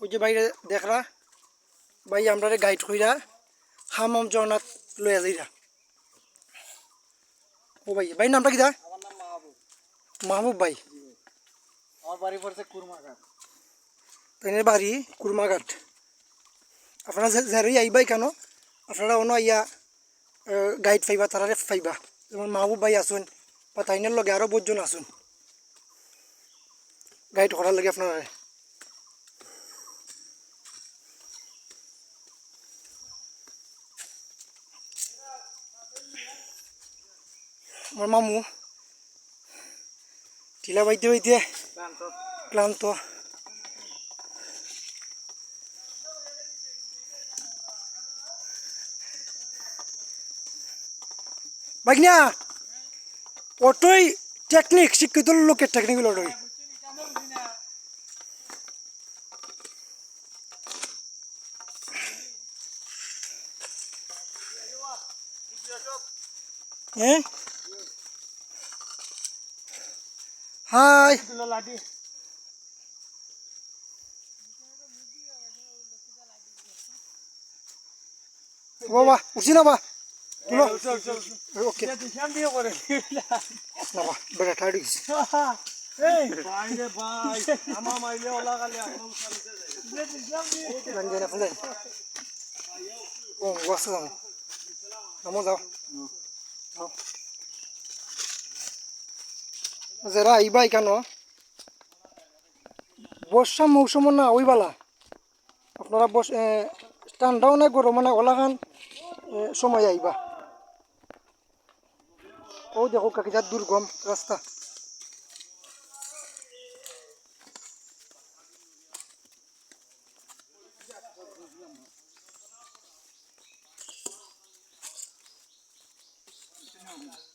ওই যে বাইরে দেখরা ভাই আমরা গাইড কইরা হামাম জগন্নাথ লইয়া যাইরা। ও ভাই ভাই নামটা আমার নাম মাহবুব। ভাই। আমার বাড়ি পড়ছে কুরমাঘাট। তাইনের বাড়ি কুরমাঘাট। আপনারা যারাই আইবাই কেন আপনারা অন্য আইয়া গাইড পাইবা তারারে পাইবা। যেমন মাহবুব ভাই আসুন বা তাইনের লগে আরও বহুজন আসুন। গাইড করার লাগে আপনারা আমার মামু। টিলা বাইতে বাইতে ক্লান্ত। বাগনিয়া অটোই টেকনিক শিক্ষিত লোকের টেকনিক অটোই। হ্যাঁ? হাই। বাবা উঠছি না বা তুলো। ওকে। না বা বেটা টায়ার্ড হয়েছে এই। ভাই যারা আইবা কেন? বর্ষা মৌসুম না, ওই বালা। আপনারা বস ঠান্ডাও না গরম মানে ওলাখান সময় আইবা। ও দেখো কাকি, যা দুর্গম রাস্তা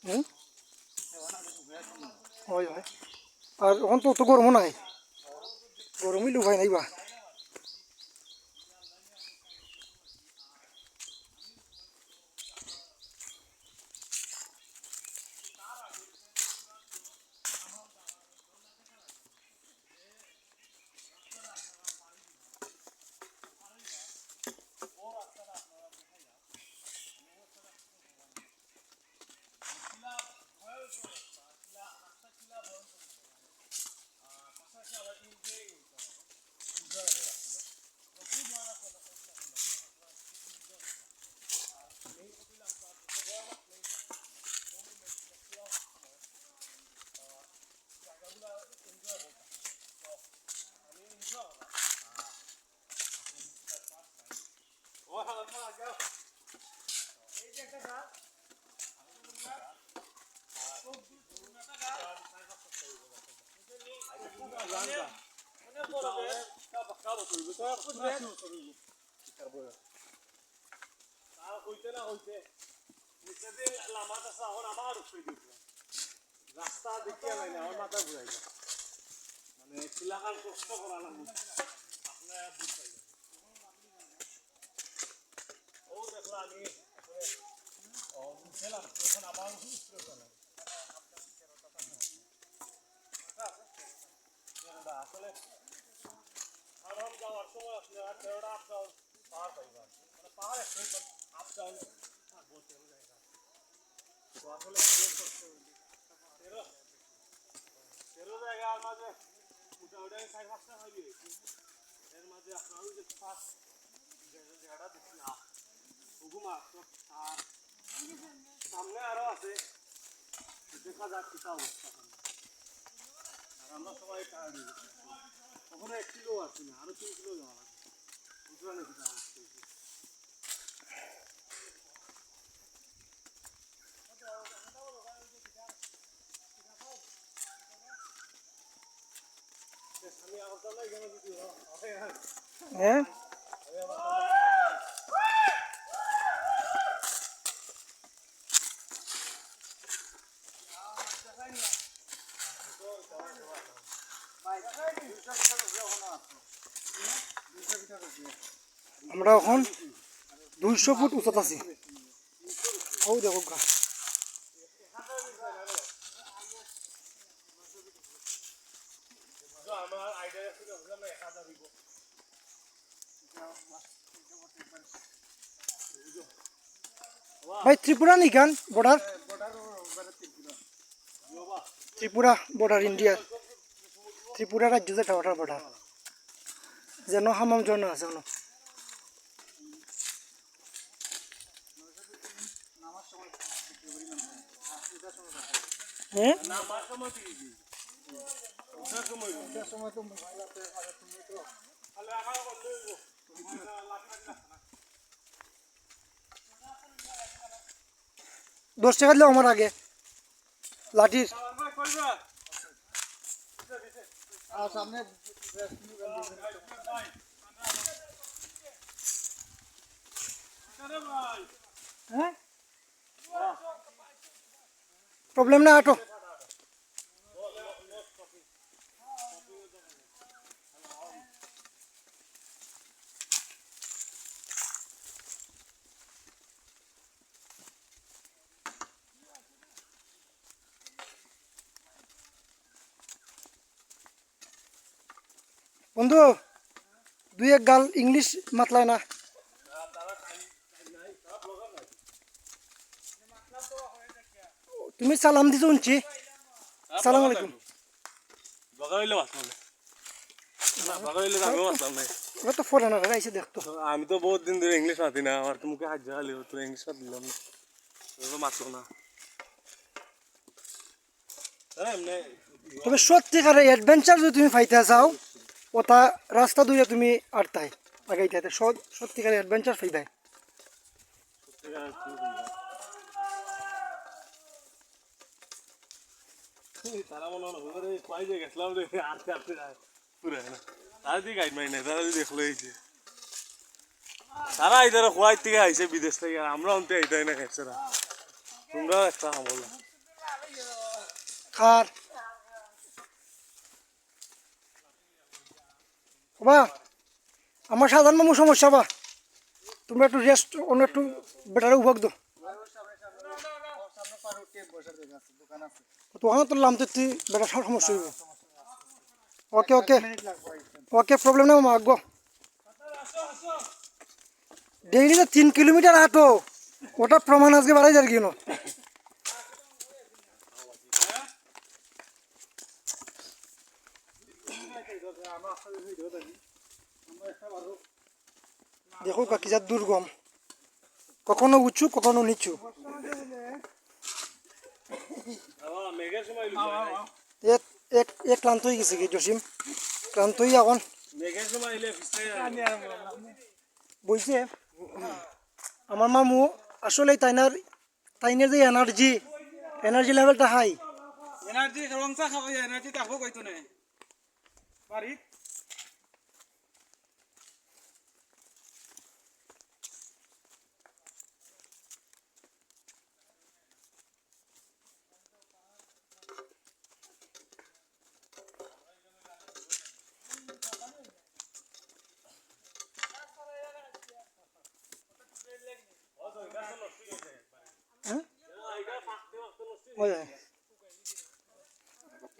হুম হয় হয় আর এখন তো গরমও নাই। গরমই লুকায় নাই বা। রাস্তা দেখিয়া নাই না আমার মাথা মানে চিলাকাল কষ্ট করা লাগবে আপনার বুঝতে ও দেখল আমি ও বুঝলাম তখন আবার উঠতে গেলাম আসলে কারণ যাওয়ার সময় আপনি আর তেরোটা আপ ডাউন পাহাড় পাইবেন মানে পাহাড় একটা আপ ডাউন বলতে হবে তো আসলে তেরো তেরো জায়গার মাঝে মোটামুটি আমি চার পাঁচটা ভাবি এর মাঝে আপনার ওই যে ফার্স্ট জায়গাটা দেখছি না হুকুমা আর সামনে আরও আছে দেখা যাক কিসা অবস্থা আর আমরা সবাই টায়ার্ড এক কিলো আছে না, আরও তিন কিলো যাওয়া লাগবে। বুঝতে পারলে অবস্থা হয়েছে। আমি আমার তো এখানে দিদি হ্যাঁ আমরা এখন দুইশো ফুট উঁচাত আছি। ও দেখো গা। আমার আইডিয়া ছিল এক হাজার দিব ভাই, Tripura নিকান border Tripura border India Tripura রাজ্য যেটা, ওটার বর্ডার যেন হামাম জন আছে কোনো হ্যাঁ? নামার সময় কি দিবি ওঠার সময় তাহলে আমার বন্ধু দশ টাকা দিলে আমার আগে লাঠির হ্যাঁ প্রবলেম না আটো বন্ধু দুই এক গাল ইংলিশ মাতলায় না। তুমি সালাম দিছো শুনছি। সালাম আলাইকুম। তো ফরেনার আইসে দেখতো আমি তো বহুত দিন ধরে ইংলিশ মাতি না আমার তো মুখে হাত জাগালি তোর ইংলিশ মাত দিলাম না মাতলো না। হ্যাঁ তবে সত্যিকারে অ্যাডভেঞ্চার যদি তুমি পাইতে চাও ওটা রাস্তা দুইটা তুমি আটতাই আগাইতে সত্যিকারে অ্যাডভেঞ্চার পাইবাই তারা মনে হয় ওরে পাই যে গেছিলাম রে আস্তে আস্তে পুরো না। তারা দিয়ে গাইড মারি নাই তারা দিয়ে দেখল হয়েছে তারা ইধারে খোয়াই থেকে আইছে বিদেশ থেকে আর আমরা অন্তে না একটা আমল। বা আমার সাধারণ মামু সমস্যা বা। তোমরা একটু রেস্ট অন্য একটু বেটারে উভাগ দো তো তো লাম তো তুই বেটা সব সমস্যা হইব। ওকে ওকে ওকে প্রবলেম নেই আগ্গো ডেইলি তো তিন কিলোমিটার হাঁটো, ওটা প্রমাণ আজকে বাড়াই যার কেন দেখো কাকি যা দুর্গম। কখনো উঁচু, কখনো নিচু। এক ক্লান্ত হয়ে গেছে কি, জসিম? ক্লান্ত হয়ে এখন। বলছে, আমার মামু আসলে তাইনার, তাইনের যে এনার্জি এনার্জি লেভেলটা হাই এনার্জি রংচা খাব এনার্জি তাকো কইতো নে। বাড়িত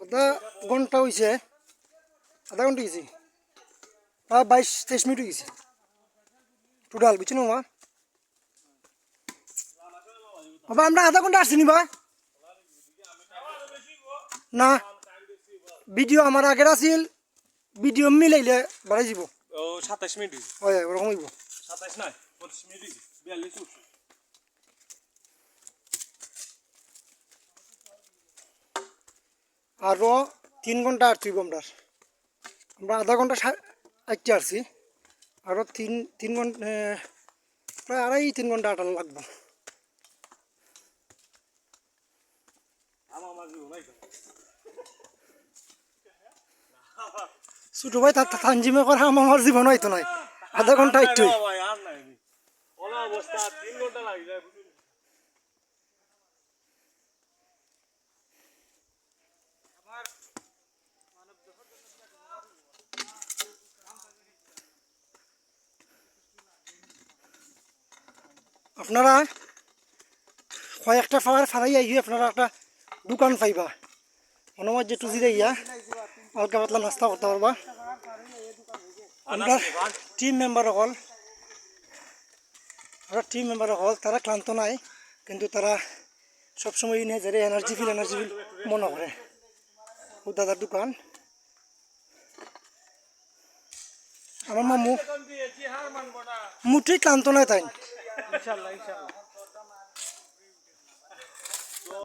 আধা ঘণ্টা হয়েছে আধা ঘণ্টা গেছি বা বাইশ তেইশ মিনিট গেছে টোটাল বুঝছ না মা? বাবা আমরা আধা ঘণ্টা আসছি বা না ভিডিও আমার আগের আছিল ভিডিও মিলাইলে বাড়াই যাব ও সাতাইশ মিনিট হয় ওরকম হইব। সাতাইশ নয় পঁচিশ মিনিট বিয়াল্লিশ আরও তিন ঘণ্টা আর তুই আমরা আমরা আধা ঘণ্টা আটটি আসছি আরও তিন তিন ঘণ্টা প্রায় আড়াই, তিন ঘণ্টা আটানো লাগবো। আমার ছোটো ভাই তার তানজিমে করা আমার জীবন হয়তো নয় আধা ঘণ্টা একটু অবস্থা তিন ঘণ্টা লাগে আপনারা কয়েকটা ফাড়ার ফাড়াই আই আপনারা একটা দোকান পাইবা। মনে হয় যে টুজি ইয়া, হালকা পাতলা নাস্তা করতে পারবা। আমরা টিম মেম্বার অকল। আমরা টিম মেম্বার অকল, তারা ক্লান্ত নাই, কিন্তু তারা সবসময় নিজের এনার্জি ফিল এনার্জি ফিল মনে করে। ও দাদার দোকান। আমার মামু এখন দিয়েছি হার মানবো না মুঠেই ক্লান্ত নাই তাই ইনশাল্লাহ ইনশাল্লাহ